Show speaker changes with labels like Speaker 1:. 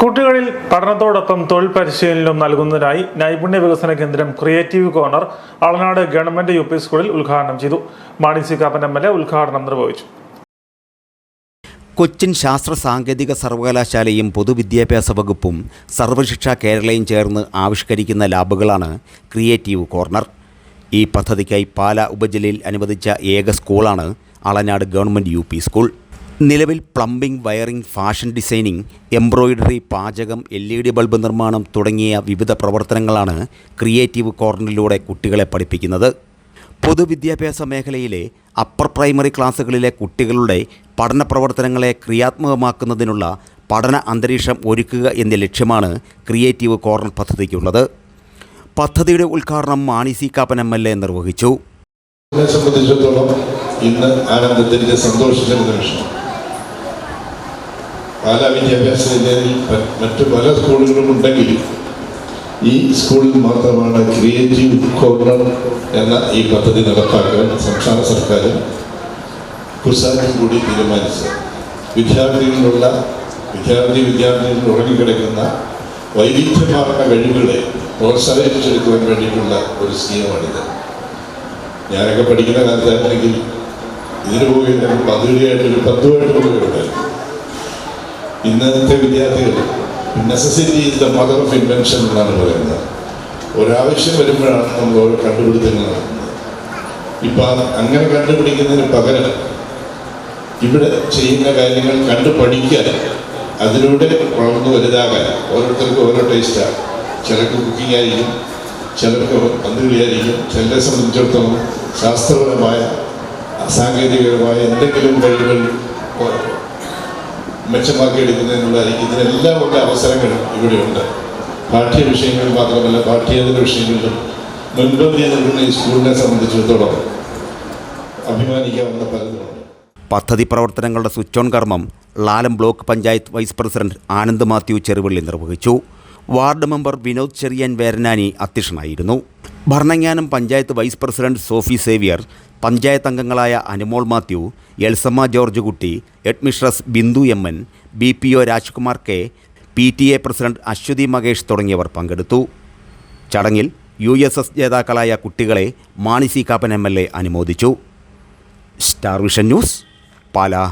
Speaker 1: കുട്ടികളിൽ പഠനത്തോടൊപ്പം തൊഴിൽ പരിശീലനം നൽകുന്നതിനായി നൈപുണ്യ വികസന കേന്ദ്രം creative corner Alanad government U P സ്കൂളിൽ ഉദ്ഘാടനം ചെയ്തു. Mani C Kappan M L A ഉദ്ഘാടനം നിർവഹിച്ചു.
Speaker 2: കൊച്ചിൻ ശാസ്ത്ര സാങ്കേതിക സർവകലാശാലയും പൊതുവിദ്യാഭ്യാസ വകുപ്പും സർവശിക്ഷ കേരളയും ചേർന്ന് ആവിഷ്കരിക്കുന്ന ലാബുകളാണ് ക്രിയേറ്റീവ് കോർണർ ഈ പദ്ധതിക്കായി പാല ഉപജില്ലയിൽ അനുവദിച്ച ഏക സ്കൂളാണ് അളനാട് ഗവൺമെന്റ് യു സ്കൂൾ. നിലവിൽ plumbing wiring fashion designing embroidery പാചകം എൽ ഇ ഡി ബൾബ് നിർമ്മാണം തുടങ്ങിയ വിവിധ പ്രവർത്തനങ്ങളാണ് ക്രിയേറ്റീവ് കോർണറിലൂടെ കുട്ടികളെ പഠിപ്പിക്കുന്നത്. പൊതുവിദ്യാഭ്യാസ മേഖലയിലെ അപ്പർ പ്രൈമറി ക്ലാസ്സുകളിലെ കുട്ടികളുടെ പഠന പ്രവർത്തനങ്ങളെ ക്രിയാത്മകമാക്കുന്നതിനുള്ള പഠന അന്തരീക്ഷം ഒരുക്കുക എന്ന ലക്ഷ്യമാണ് ക്രിയേറ്റീവ് കോർണർ പദ്ധതിക്കുള്ളത്. പദ്ധതിയുടെ ഉദ്ഘാടനം Mani C Kappan M L A നിർവഹിച്ചു.
Speaker 3: സംബന്ധിച്ചിടത്തോളം ഇന്ന് ആനന്ദത്തിന്റെ സന്തോഷത്തിന്റെ നിമിഷം. പാലാ വിദ്യാഭ്യാസ ജില്ലയിൽ പ- മറ്റു പല സ്കൂളുകളും ഉണ്ടെങ്കിലും ഈ സ്കൂളിൽ മാത്രമാണ് ക്രിയേറ്റീവ് കോർണർ എന്ന ഈ പദ്ധതി നടപ്പാക്കാൻ സംസ്ഥാന സർക്കാരും കുസാറ്റും കൂടി തീരുമാനിച്ചത്. വിദ്യാർത്ഥികളിലുള്ള വിദ്യാർത്ഥി വിദ്യാർത്ഥികളിൽ ഉറങ്ങിക്കിടക്കുന്ന വൈവിധ്യമാർന്ന കഴിവുകളെ പ്രോത്സാഹിപ്പിച്ചെടുക്കുവാൻ വേണ്ടിയിട്ടുള്ള ഒരു സ്കീമാണിത്. ഞാനൊക്കെ പഠിക്കുന്ന കാലത്തായിരുന്നെങ്കിൽ ഇതിനു പോയി പദ്ധതിയായിട്ട് ഒരു പത്തുമായിട്ട് പോവുകയുണ്ടായിരുന്നു ഇന്നത്തെ വിദ്യാർത്ഥികൾ necessity is the mother of invention എന്നാണ് പറയുന്നത്. ഒരാവശ്യം വരുമ്പോഴാണ് നമ്മൾ ഓരോ കണ്ടുപിടുത്തങ്ങൾ നടത്തുന്നത്. ഇപ്പം അങ്ങനെ കണ്ടുപിടിക്കുന്നതിന് പകരം ഇവിടെ ചെയ്യുന്ന കാര്യങ്ങൾ കണ്ടു പഠിക്കാൻ അതിലൂടെ വളർന്നു വലുതാകാൻ ഓരോരുത്തർക്കും ഓരോ ടേസ്റ്റാണ് ചിലർക്ക് കുക്കിംഗ് ആയിരിക്കും ചിലർക്ക് പന്തുകളിയായിരിക്കും ചിലരെ സംബന്ധിച്ചിടത്തോളം ശാസ്ത്രപരമായ സാങ്കേതികപരമായ എന്തെങ്കിലും കഴിവുകൾ മെച്ചമാക്കിയെടുക്കുന്നതിനുള്ളതായിരിക്കും ഇതിനെല്ലാം ഉള്ള അവസരങ്ങൾ ഇവിടെയുണ്ട് പാഠ്യ വിഷയങ്ങൾ മാത്രമല്ല പാഠ്യേതര വിഷയങ്ങളിലും മുൻപന്തി നൽകുന്ന ഈ സ്കൂളിനെ സംബന്ധിച്ചിടത്തോളം അഭിമാനിക്കാവുന്ന പലതുമാണ്.
Speaker 2: പദ്ധതി പ്രവർത്തനങ്ങളുടെ സ്വിച്ച് ഓൺ കർമ്മം Lalam block panchayat vice president Anand Mathew Cheruvalli നിർവഹിച്ചു. വാർഡ് മെമ്പർ വിനോദ് ചെറിയൻ വേരനാനി അധ്യക്ഷനായിരുന്നു. ഭരണങ്ങാനം പഞ്ചായത്ത് വൈസ് പ്രസിഡന്റ് സോഫി സേവ്യർ പഞ്ചായത്ത് അംഗങ്ങളായ അനുമോൾ മാത്യു എൽസമ്മ ജോർജ് കുട്ടി headmistress Bindu M N B P O Rajkumar K P T A president Aswathy Mahesh തുടങ്ങിയവർ പങ്കെടുത്തു. ചടങ്ങിൽ യു എസ് എസ് ജേതാക്കളായ കുട്ടികളെ Mani C Kappan M L A അനുമോദിച്ചു. Star Vision News Pala.